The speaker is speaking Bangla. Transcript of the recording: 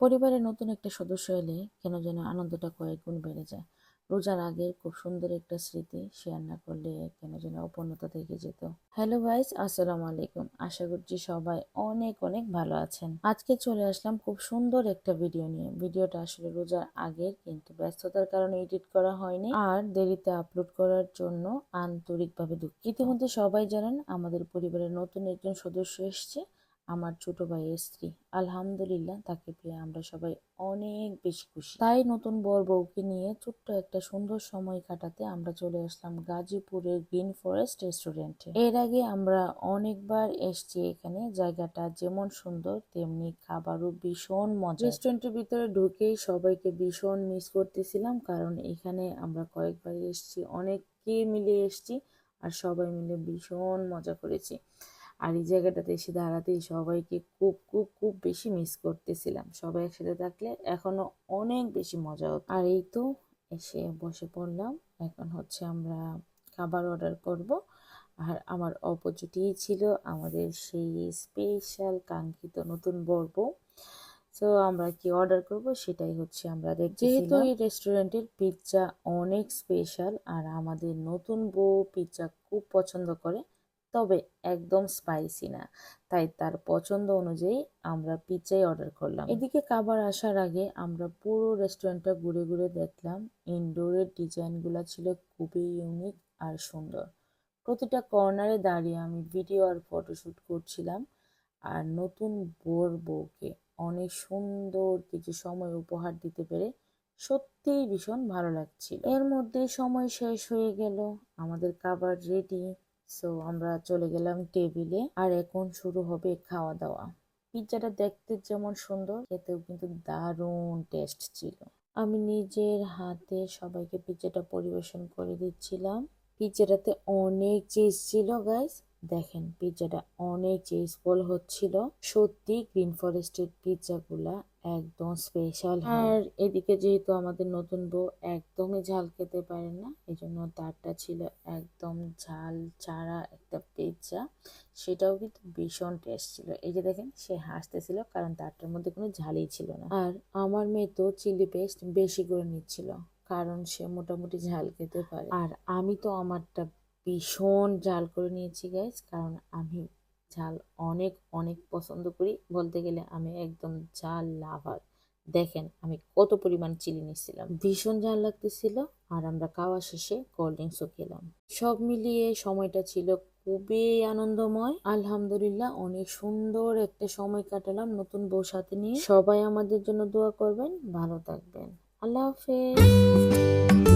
পরিবারের নতুন একটা সদস্য এলে কেন যেন আনন্দটা কয়েক গুণ বেড়ে যায়। রোজার আগে খুব সুন্দর একটা স্মৃতি শেয়ার না করলে কেন যেন অপূর্ণতা থেকে যেত। হ্যালো ভাইস আসসালামু আলাইকুম। আশা করছি সবাই অনেক অনেক ভালো আছেন। আজকে চলে আসলাম খুব সুন্দর একটা ভিডিও নিয়ে। ভিডিওটা আসলে রোজার আগের কিন্তু ব্যস্ততার কারণে এডিট করা হয়নি আর দেরিতে আপলোড করার জন্য আন্তরিকভাবে দুঃখ ইতিমধ্যে সবাই জানেন আমাদের পরিবারের নতুন একজন সদস্য এসছে। আমার ছোট ভাইয়ের স্ত্রী। আলহামদুলিল্লাহ, তাকে পেয়ে আমরা সবাই অনেক বেশি খুশি। তাই নতুন বর বউকে নিয়ে ছোট্ট একটা সুন্দর সময় কাটাতে আমরা চলে আসলাম গাজীপুরের গ্রিন ফরেস্ট রেস্টুরেন্টে। এর আগে আমরা অনেকবার এসছি এখানে। জায়গাটা যেমন সুন্দর, তেমনি খাবারও ভীষণ মজা রেস্টুরেন্টের ভিতরে ঢুকেই সবাইকে ভীষণ মিস করতেছিলাম, কারণ এখানে আমরা কয়েকবার এসছি, অনেককে মিলে এসছি আর সবাই মিলে ভীষণ মজা করেছি। আর এই জায়গাটাতে এসে দাঁড়াতেই সবাইকে খুব খুব খুব বেশি মিস করতেছিলাম। সবাই একসাথে থাকলে এখনও অনেক বেশি মজা হতো। আর এই তো এসে বসে পড়লাম। এখন হচ্ছে আমরা খাবার অর্ডার করব। আর আমার অপোজিটেই ছিল আমাদের সেই স্পেশাল কাঙ্ক্ষিত নতুন বর্ব তো আমরা কি অর্ডার করব সেটাই হচ্ছে আমরা দেখছি যেহেতু এই রেস্টুরেন্টের পিৎজা অনেক স্পেশাল আর আমাদের নতুন বউ পিৎজা খুব পছন্দ করে তবে একদম স্পাইসি না। তাই তার পছন্দ অনুযায়ী আমরা পিৎজাই অর্ডার করলাম। এদিকে খাবার আসার আগে আমরা পুরো রেস্টুরেন্টটা ঘুরে ঘুরে দেখলাম। ইনডোরের ডিজাইনগুলো ছিল খুবই ইউনিক আর সুন্দর। প্রতিটা কর্নারে দাঁড়িয়ে আমি ভিডিও আর ফটোশ্যুট করছিলাম। আর নতুন বোর বউকে অনেক সুন্দর কিছু সময় উপহার দিতে পেরে সত্যিই ভীষণ ভালো লাগছিল। এর মধ্যে সময় শেষ হয়ে গেল। আমাদের খাবার রেডি সো আমরা চলে গেলাম টেবিলে। আর এখন শুরু হবে খাওয়া দাওয়া পিৎজাটা দেখতে যেমন সুন্দর, খেতেও কিন্তু দারুণ টেস্ট ছিল। আমি নিজের হাতে সবাইকে পিৎজাটা পরিবেশন করে দিচ্ছিলাম। পিৎজাটাতে অনেক চিজ ছিল গাইস দেখেন পিৎজাটা অনেক চিজফুল হচ্ছিল। সত্যি গ্রিন ফরেস্টের পিৎজাগুলা একদম স্পেশাল আর এদিকে যেহেতু আমাদের নতুন বউ একদমই ঝাল খেতে পারে না এই জন্য তারটা ছিল একদম ঝাল ছাড়া একটা পিৎজা সেটাও কিন্তু ভীষণ টেস্ট ছিল। এই যে দেখেন, সে হাসতেছিল কারণ তারটার মধ্যে কোনো ঝালই ছিল না। আর আমার মেয়ে তো চিলি পেস্ট বেশি করে নিচ্ছিল, কারণ সে মোটামুটি ঝাল খেতে পারে। আর আমি তো আমারটা ভীষণ ঝাল করে নিয়েছি গাইজ কারণ আমি ঝাল অনেক অনেক পছন্দ করি। বলতে গেলে আমি একদম ঝাল লাভার। দেখেন, আমি কত পরিমাণ চিলি নিচ্ছিলাম ভীষণ ঝাল লাগতেছিল আর আমরা খাওয়া শেষে কোল্ড ড্রিঙ্কসও খেলাম। সব মিলিয়ে সময়টা ছিল খুবই আনন্দময়। আলহামদুলিল্লাহ, অনেক সুন্দর একটা সময় কাটালাম নতুন বউ সাথে নিয়ে। সবাই আমাদের জন্য দোয়া করবেন, ভালো থাকবেন। আল্লাহ হাফেজ।